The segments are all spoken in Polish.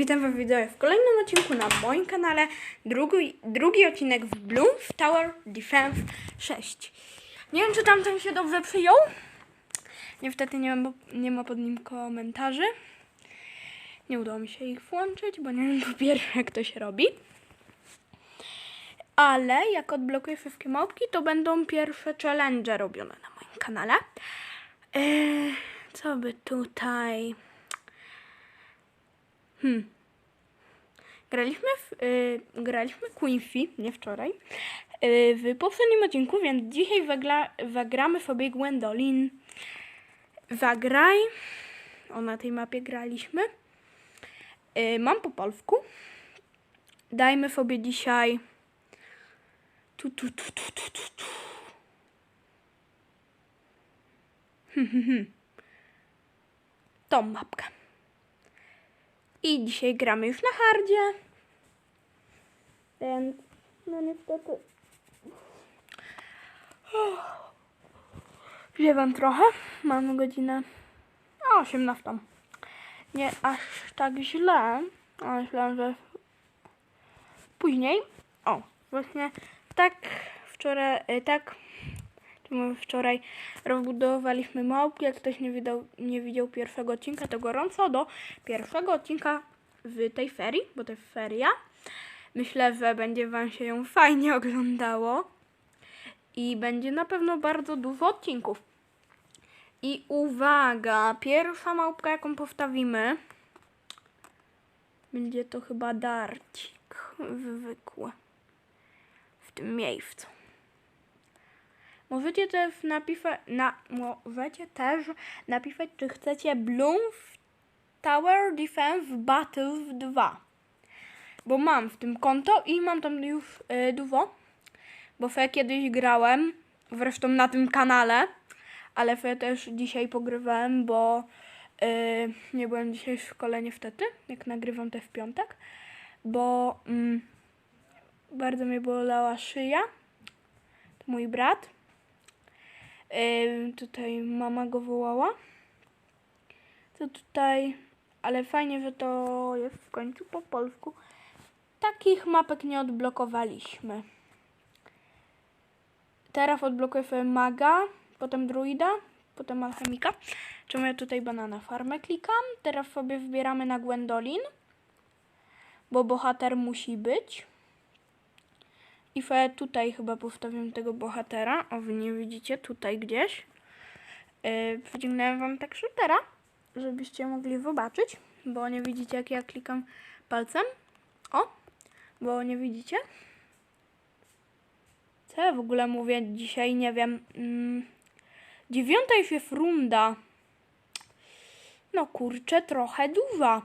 Witam Was widzowie w kolejnym odcinku na moim kanale. Drugi, drugi odcinek w Bloom Tower Defense 6. Nie wiem, czy tamten się dobrze przyjął. Niestety nie ma, nie ma pod nim komentarzy. Nie udało mi się ich włączyć, bo nie wiem po pierwsze, jak to się robi. Ale jak odblokuję wszystkie małpki, to będą pierwsze challenge robione na moim kanale. Eee, co by tutaj... Hmm. Graliśmy w, y, graliśmy Quincy, nie wczoraj, y, w poprzednim odcinku, więc dzisiaj wagla, zagramy sobie Gwendolyn. Zagraj. O, na tej mapie graliśmy. Y, mam po polsku. Dajmy sobie dzisiaj... Tu, tu, tu, tu, tu, tu, tu. Hmm, hmm, hmm. Tą mapkę. I dzisiaj gramy już na hardzie. No niestety. Ziewam trochę. Mam godzinę 18. Nie aż tak źle. Ale myślałam, że później. O, właśnie tak wczoraj, y, tak wczoraj rozbudowaliśmy małpki. Jak ktoś nie widział, nie widział pierwszego odcinka, to gorąco do pierwszego odcinka w tej ferii, bo to jest feria. Myślę, że będzie Wam się ją fajnie oglądało i będzie na pewno bardzo dużo odcinków. I uwaga, pierwsza małpka, jaką postawimy, będzie to chyba darcik zwykły w tym miejscu. Możecie też napisać, na, możecie też napisać, czy chcecie Bloom Tower Defense Battles 2. Bo mam w tym konto i mam tam już y, dużo. Bo fe kiedyś grałem, zresztą na tym kanale, ale fe też dzisiaj pogrywałem, bo y, nie byłem dzisiaj w szkole niestety, jak nagrywam te w piątek, bo mm, bardzo mnie bolała szyja. To mój brat. Tutaj mama go wołała. To tutaj, ale fajnie, że to jest w końcu po polsku. Takich mapek nie odblokowaliśmy. Teraz odblokuję sobie maga, potem druida, potem alchemika. Czemu ja tutaj banana farmę klikam? Teraz sobie wybieramy na Gwendolyn, bo bohater musi być. I tutaj chyba postawiam tego bohatera. O, wy nie widzicie, tutaj gdzieś. Yy, Przyciągnąłem wam tak shootera, żebyście mogli zobaczyć, bo nie widzicie jak ja klikam palcem. O, bo nie widzicie. Co ja w ogóle mówię dzisiaj, nie wiem. Mm, dziewiąta już jest runda. No kurczę, trochę duża.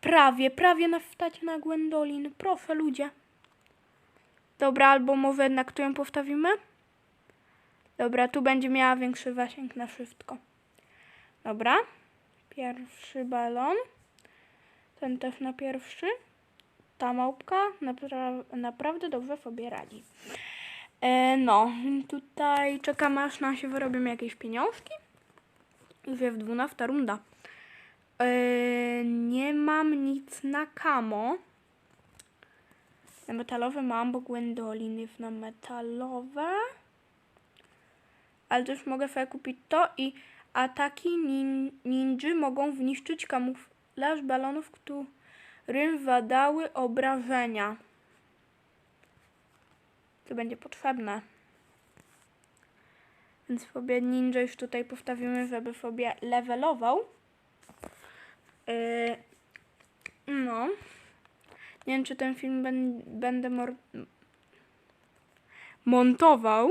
Prawie, prawie na wstacie na Gwendolyn. Proszę ludzie. Dobra, albo może na którą postawimy? Dobra, tu będzie miała większy zasięg na wszystko. Dobra. Pierwszy balon. Ten też na pierwszy. Ta małpka napra naprawdę dobrze sobie radzi. E, no, tutaj czekamy aż nam się wyrobią jakieś pieniążki. Już jest 12 runda. E, nie mam nic na kamo. Na metalowe mam, bo Gwendolyn jest na metalowe. Ale też mogę sobie kupić to i ataki nin ninży mogą zniszczyć kamuflaż balonów, którym zadały obrażenia. To będzie potrzebne. Więc sobie ninja już tutaj postawimy, żeby sobie levelował. Yy, no. Nie wiem, czy ten film ben, będę montował.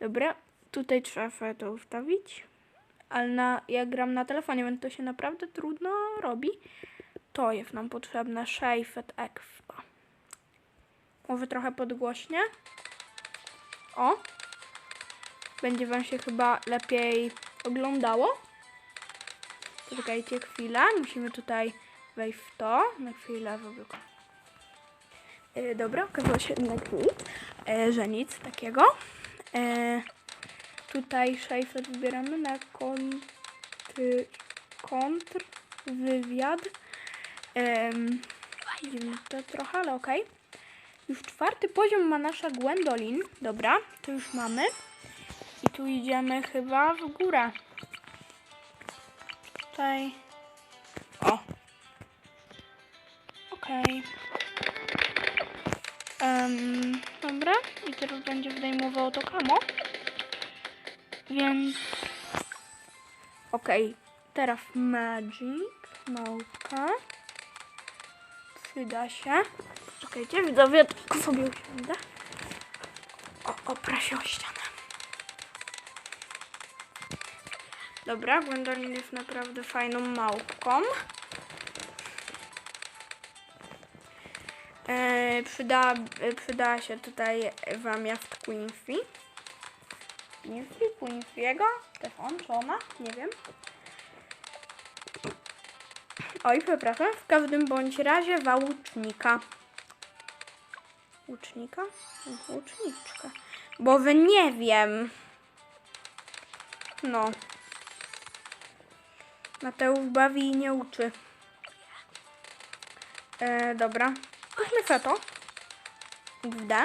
Dobra, tutaj trzeba to ustawić. Ale na, ja gram na telefonie, więc to się naprawdę trudno robi. To jest nam potrzebne. Shafed Expa. Może trochę podgłośnie. O. Będzie wam się chyba lepiej oglądało. Poczekajcie chwilę. Musimy tutaj wejść w to. Na chwilę w. E, dobra, okazało się jednak nic, e, że nic takiego. E, tutaj szejfet wybieramy na kontr, kontr wywiad. Dziwne to trochę, ale okej. Już czwarty poziom ma nasza Gwendolyn. Dobra, to już mamy. I tu idziemy chyba w górę. Tutaj. O. Okej. Em, dobra, i teraz będzie zdejmowało to kamo. Więc. Okej, teraz Magic, małpka. Przyda się. Czekajcie, widzowie, tylko sobie usiądę. O, opra się o ścianę. Dobra, Gwendolyn jest naprawdę fajną małpką. E, przyda, e, przydała się tutaj wam jacht Queenfy. Queenfy? Queenfiego? Też on, czy ona? Nie wiem. Oj, przepraszam. W każdym bądź razie wa łucznika. Łucznika? Łuczniczka. Bo wy nie wiem. No. Mateusz bawi i nie uczy. E, dobra. Weźmy feto. W D.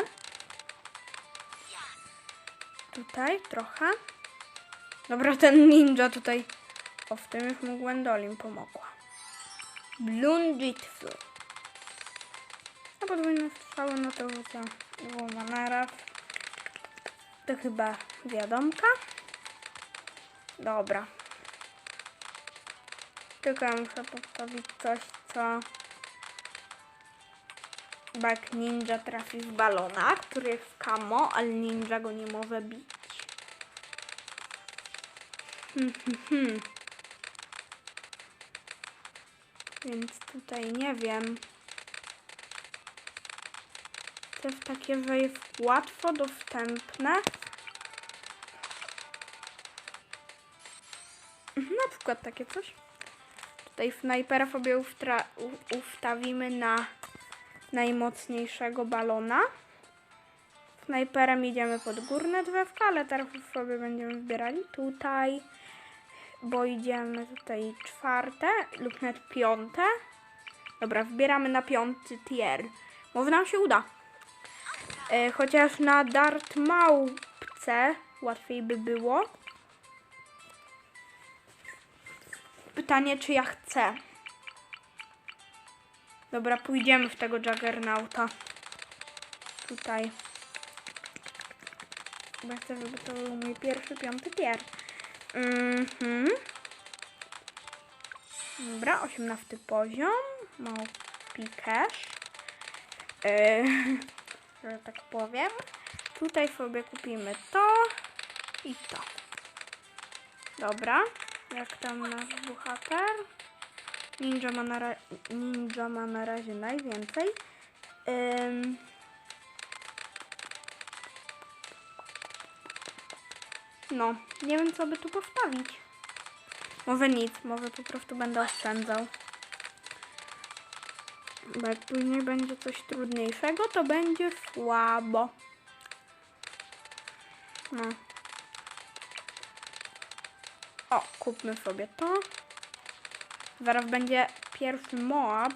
Tutaj trochę. Dobra, ten ninja tutaj. O, w tym już mu Gwendolyn pomogła. Blunditfu. A podwójne strzały, no to rzucę dwoma naraz. To chyba wiadomka. Dobra. Tylko ja muszę postawić coś, co bo jak ninja trafi w balona, który jest w kamo, ale ninja go nie może bić. Hmm, hmm, hmm. Więc tutaj nie wiem. To jest takie, że jest łatwo dostępne. Mhm, Na przykład takie coś. Tutaj snajpera sobie ustawimy na najmocniejszego balona. Snajperem idziemy pod górne drzewka, ale teraz sobie będziemy wybierali tutaj, bo idziemy tutaj czwarte lub nawet piąte. Dobra, wybieramy na piąty tier. Może nam się uda. E, chociaż na dart małpce łatwiej by było. Pytanie, czy ja chcę. Dobra, pójdziemy w tego Juggernauta. Tutaj. Chyba chcę, żeby to był mój pierwszy, piąty tier. Mhm. Dobra, osiemnasty poziom. Małpi cash. Yy, że tak powiem. Tutaj sobie kupimy to i to. Dobra. Jak tam nasz bohater? Ninja ma na, ra- ninja ma na razie najwięcej. No, nie wiem co by tu postawić. Może nic, może po prostu będę oszczędzał. Bo jak później będzie coś trudniejszego, to będzie słabo. No. O, kupmy sobie to. Zaraz będzie pierwszy Moab.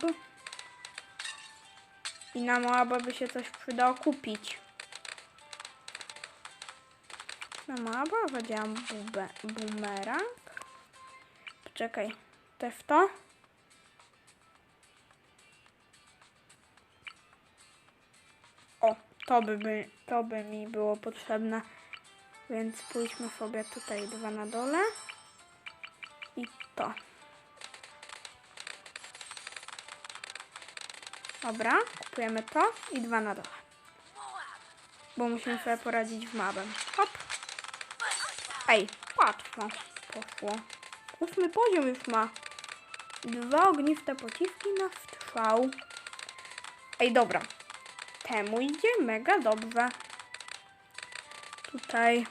I na Moaba by się coś przydało kupić. Na Moaba powiedziałam bube, boomerang. Poczekaj, też to? O, to by, by, to by mi było potrzebne. Więc pójdźmy sobie tutaj dwa na dole. I to. Dobra, kupujemy to i dwa na dole. Bo musimy sobie poradzić w mapem. Hop. Ej, łatwo poszło. Ósmy poziom już ma. Dwa ogniste pociski na strzał. Ej, dobra. Temu idzie mega dobrze. Tutaj.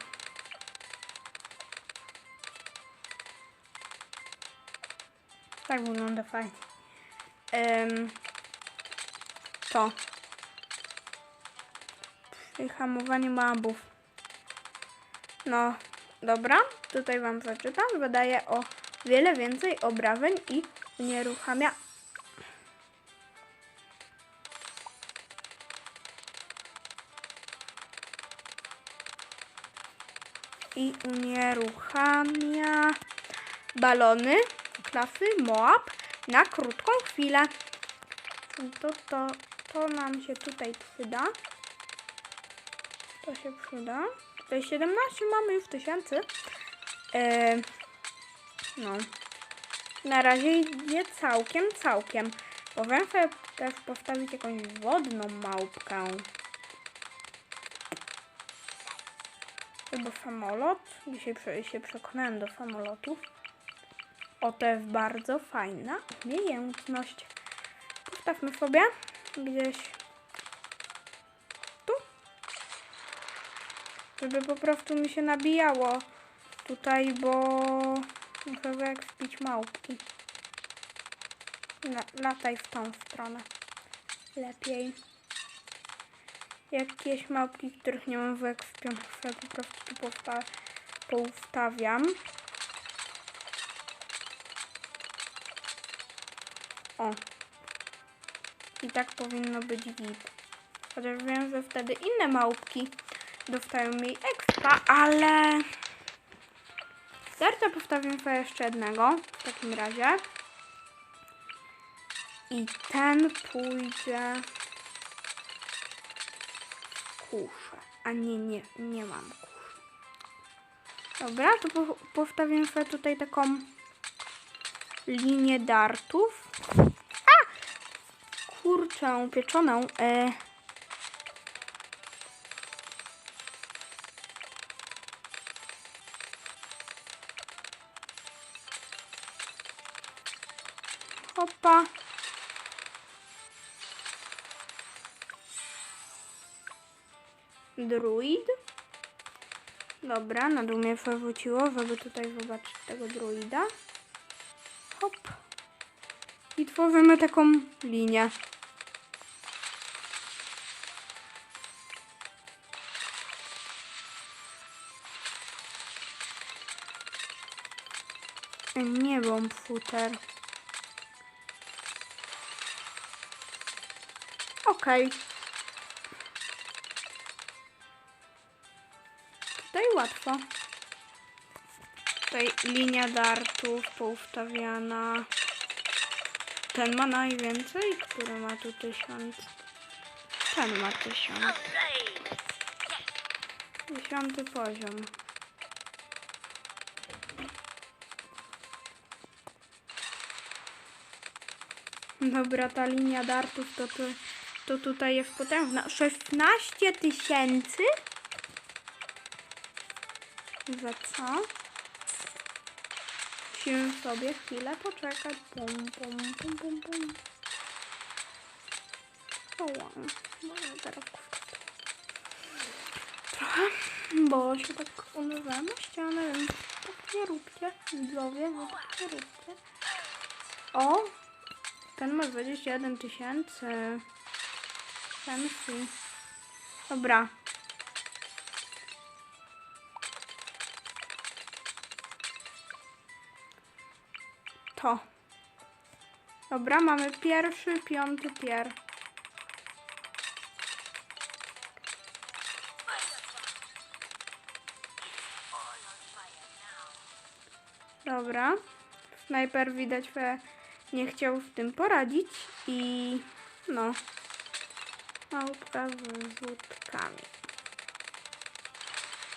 Tak wygląda fajnie. Em, to. Hamowanie mobów. No, dobra. Tutaj wam przeczytam. Wydaje o wiele więcej obrażeń i unieruchamia i unieruchamia balony klasy Moab na krótką chwilę. To, to, to nam się tutaj przyda. To się przyda. Tutaj 17 mamy już tysięcy. E, no. Na razie idzie całkiem, całkiem. Powiem sobie też postawić jakąś wodną małpkę. Albo samolot. Dzisiaj się przekonałem do samolotów. O, to jest bardzo fajna umiejętność. Postawmy sobie gdzieś tu. Żeby po prostu mi się nabijało tutaj, bo muszę wyekspić małpki. La, lataj w tą stronę. Lepiej. Jakieś małpki, których nie mam wyekspionych, sobie po prostu tu powsta poustawiam. O. I tak powinno być git. Chociaż wiem, że wtedy inne małpki dostają mi ekstra, ale... Serce postawimy sobie jeszcze jednego w takim razie. I ten pójdzie kuszę. A nie, nie, nie mam kuszy. Dobra, to po, postawimy sobie tutaj taką linię dartów. Kurczę pieczoną. E, Hopa. Druid. Dobra, na dół mnie przewróciło, żeby tutaj zobaczyć tego druida. Hop. I tworzymy taką linię. Nie bomb footer. Okej. Tutaj łatwo. Tutaj linia dartów poustawiana. Ten ma najwięcej, który ma tu tysiąc. Ten ma tysiąc. Dziesiąty poziom. Dobra, ta linia dartów to, to, to tutaj jest potężna. 16 tysięcy? Za co? Musimy sobie chwilę poczekać. Pum, pum, pum, pum, pum. O. Może teraz trochę, bo się tak unerwałem na ścianę, więc tak nie róbcie, widzowie, no tak nie róbcie. O, ten ma 21 tysięcy. Fancy. Dobra. To. Dobra, mamy pierwszy, piąty pier. Dobra. Snajper widać, że nie chciał z tym poradzić i no. Małpka z wódkami.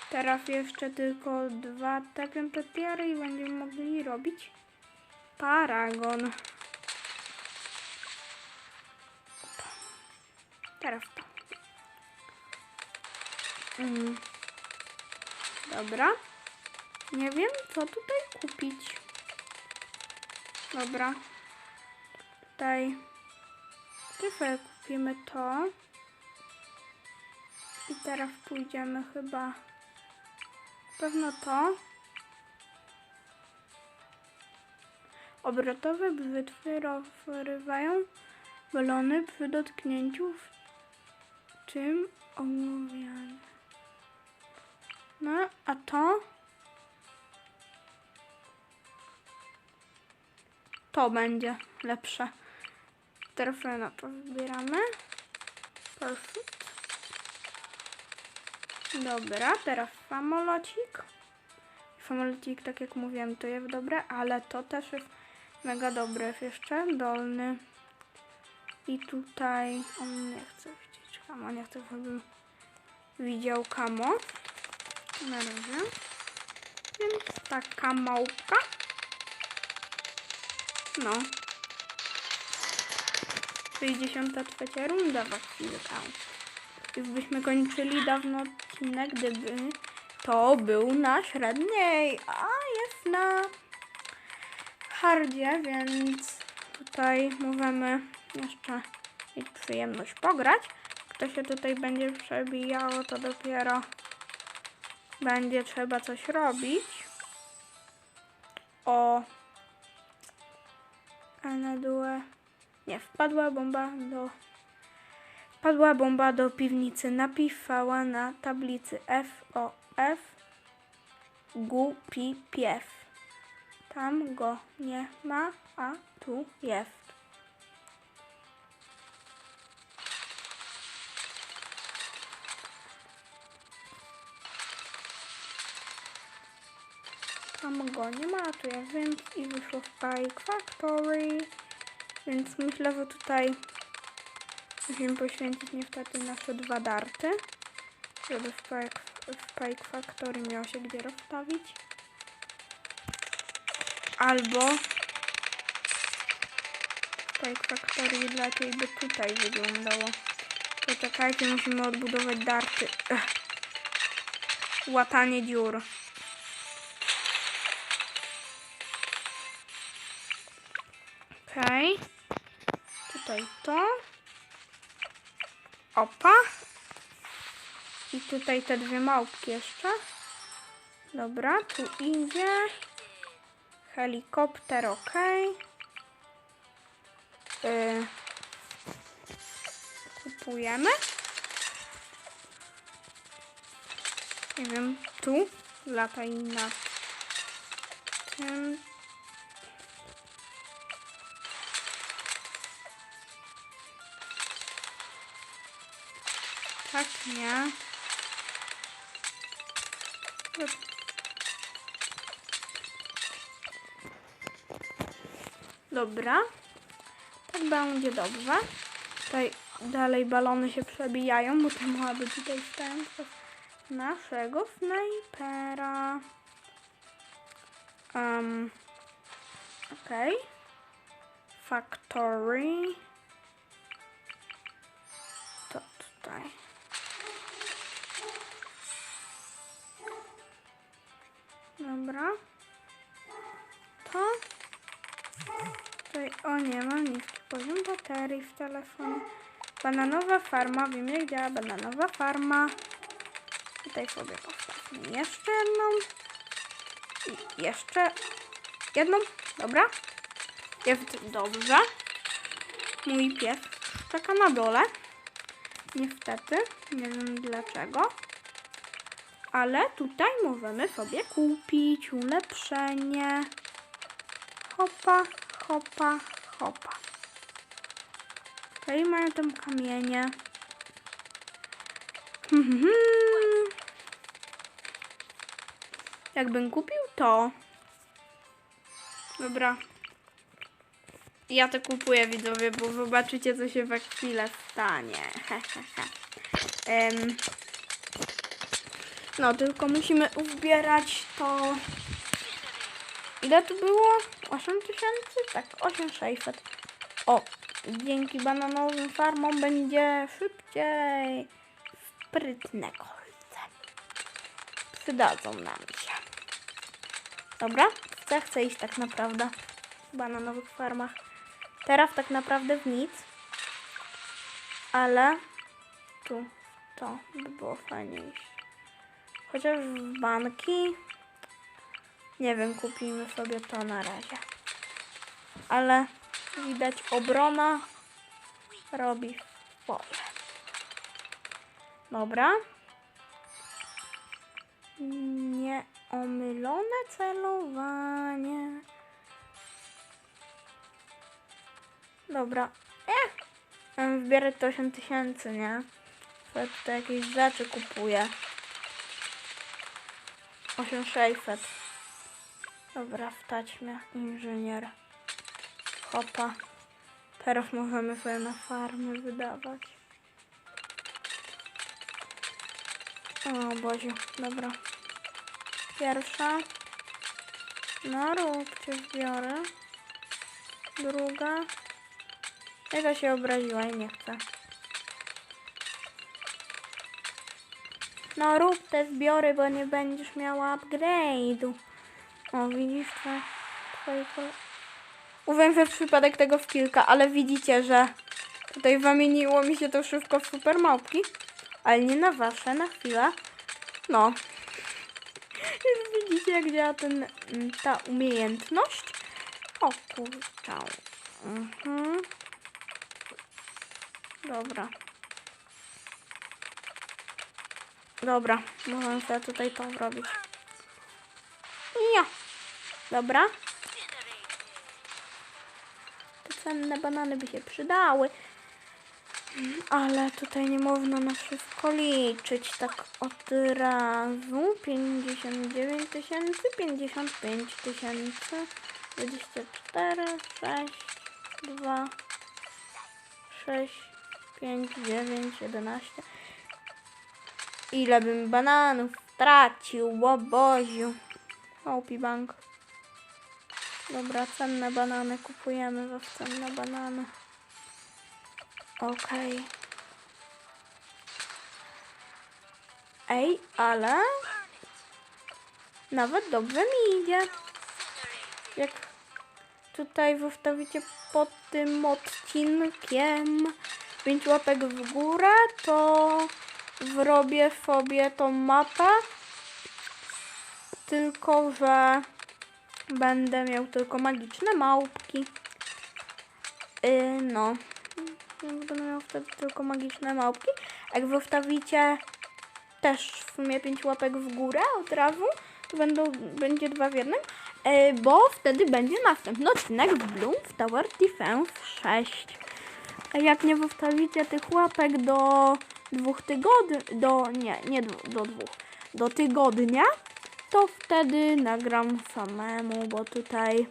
Teraz jeszcze tylko dwa piąte tiary i będziemy mogli robić paragon. Teraz to. Mm. Dobra. Nie wiem, co tutaj kupić. Dobra. Tutaj. Tutaj kupimy to. I teraz pójdziemy chyba. Pewno to. Obrotowe brzytwy rozrywają balony przy dotknięciu w czym ołowiane. No, a to? to będzie lepsze. To wybieramy. Perfect. Dobra, teraz samolocik. Samolocik, tak jak mówiłem, to jest dobre, ale to też jest mega dobre. Jest jeszcze dolny. I tutaj on nie chce widzieć kamo, nie chce, żebym widział kamo. Na razie. Więc taka małpka. No. 63 runda w chwilkę. Już byśmy kończyli dawno odcinek, gdyby to był na średniej, a jest na hardzie, więc tutaj możemy jeszcze mieć przyjemność pograć. Kto się tutaj będzie przebijało, to dopiero będzie trzeba coś robić. O. Dole. Nie, wpadła bomba do. Wpadła bomba do piwnicy. Napisała na tablicy F O F Głupi piew. Tam go nie ma, a tu jest. Tam go nie ma, tu jest więc i wyszło Spike Factory. Więc myślę, że tutaj musimy poświęcić niestety nasze dwa darty, żeby Spike, Spike Factory miał się gdzie rozstawić. Albo Spike Factory lepiej by tutaj wyglądało. Poczekajcie, musimy odbudować darty. Ech. Łatanie dziur. Okej. Tutaj to. Opa. I tutaj te dwie małpki jeszcze. Dobra, tu idzie. Helikopter, ok. Yy. Kupujemy. Nie wiem, tu lataj na tym. Tak, nie. Dobra. Tak będzie dobrze. Tutaj dalej balony się przebijają, bo to mogłaby tutaj stać naszego snajpera. Um, Okej. Okay. Factory. Dobra. To. Tutaj, o nie mam niski poziom baterii w telefonie. Bananowa farma, wiem jak działa bananowa farma. Tutaj sobie postawmy jeszcze jedną. I jeszcze jedną. Dobra. Jest dobrze. Mój pies czeka na dole. Niestety, nie wiem dlaczego. Ale tutaj możemy sobie kupić ulepszenie. Hopa, hopa, hopa. Tutaj mają tam kamienie. Jakbym kupił to. Dobra. Ja to kupuję widzowie, bo zobaczycie co się za chwilę stanie. Em, no, tylko musimy uzbierać to. Ile to było? 8 tysięcy? Tak, 8600. O, dzięki bananowym farmom będzie szybciej. Sprytne kolce. Przydadzą nam się. Dobra, chcę, chcę iść tak naprawdę w bananowych farmach. Teraz tak naprawdę w nic. Ale tu to by było fajnie iść. Chociaż banki. Nie wiem, kupimy sobie to na razie. Ale widać obrona robi swoje. Dobra. Nieomylone celowanie. Dobra. Eh. Wybierać to 8 tysięcy, nie? Tutaj jakieś rzeczy kupuję. 8600. Dobra, w taśmie. Inżynier. Hopa. Teraz możemy sobie na farmy wydawać. O Boziu, dobra. Pierwsza. No róbcie zbiorę. Druga. Jaka się obraziła i nie chce. No rób te zbiory, bo nie będziesz miała upgrade'u. O, widzisz to? Twoje. Uwiem we przypadek tego w kilka, ale widzicie, że tutaj zamieniło mi się to wszystko w super małpki. Ale nie na wasze, na chwilę. No. Już widzicie, jak działa ten, mm, ta umiejętność. O kurczę. Mhm. Dobra. Dobra, możemy sobie tutaj to zrobić. Ja. Dobra. Te cenne banany by się przydały. Ale tutaj nie można na wszystko liczyć tak od razu. 59 tysięcy, 55 tysięcy, 24, 6, 2, 6, 5, 9, 11. Ile bym bananów stracił, o Boziu. Opi bank. Dobra, cenne banany kupujemy we cenne banany. Okej. Ej, ale nawet dobrze mi idzie. Jak tutaj zostawicie pod tym odcinkiem 5 łapek w górę, to zrobię sobie tą mapę. Tylko, że będę miał tylko magiczne małpki. Yy, no. Będę miał wtedy tylko magiczne małpki. Jak zostawicie też w sumie 5 łapek w górę od razu, to będą, będzie dwa w jednym, e, bo wtedy będzie następny odcinek w Bloom Tower Defense 6. A jak nie zostawicie tych łapek do dwóch tygodni, do, nie, nie do, do dwóch, do tygodnia, to wtedy nagram samemu, bo tutaj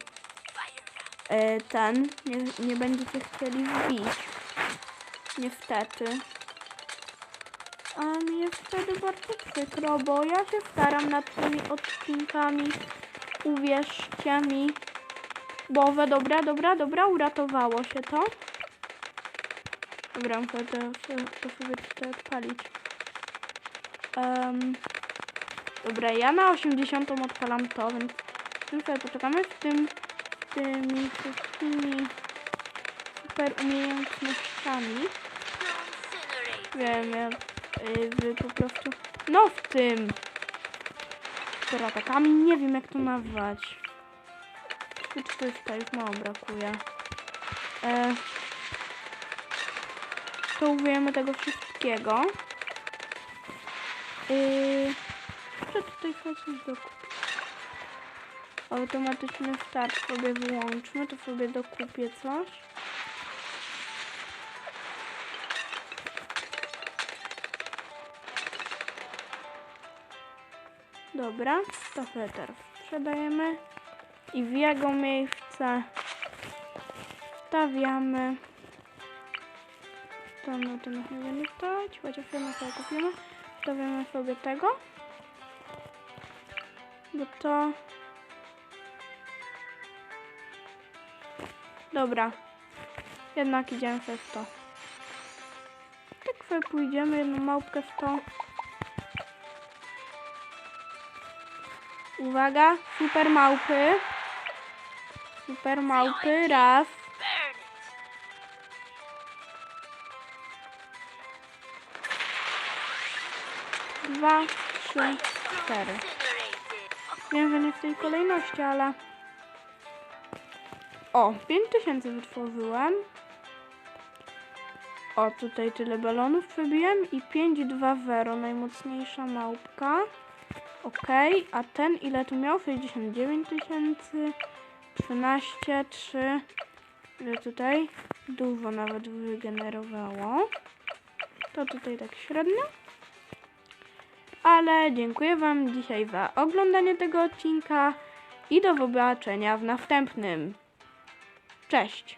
e, ten, nie, nie będziecie chcieli wbić. Niestety. A mi jest wtedy bardzo przykro, bo ja się staram nad tymi odcinkami. Uwierzcie mi. Głowę, dobra, dobra, dobra, uratowało się to. Dobra, muszę to, sobie tutaj odpalić. Em, dobra, ja na 80 odpalam to, więc w tym sobie poczekamy z tym, z tymi wszystkimi super umiejętnościami. Wiem, ja y, wy po prostu. No w tym. Super atakami. Nie wiem jak to nazwać. 300 już mało brakuje. E, to użyjemy tego wszystkiego. Yy, muszę tutaj coś dokupić. Automatyczny start sobie wyłączmy, to sobie dokupię coś. Dobra, to teraz sprzedajemy i w jego miejsce wstawiamy to to nas nie będzie stać, chociaż jedno sobie kupimy. Wstawiamy sobie tego. Bo to... Dobra. Jednak idziemy sobie w to. Tak sobie pójdziemy, jedną małpkę w to. Uwaga, super małpy. Super małpy, raz. Dwa, trzy, cztery. Wiem, że nie w tej kolejności, ale... O, 5000 wytworzyłem. O, tutaj tyle balonów przebiłem i 5, 2, 0, najmocniejsza małpka. Ok, a ten ile tu miał? 69 tysięcy, 13, 3, że tutaj dużo nawet wygenerowało. To tutaj tak średnio. Ale dziękuję Wam dzisiaj za oglądanie tego odcinka i do zobaczenia w następnym. Cześć!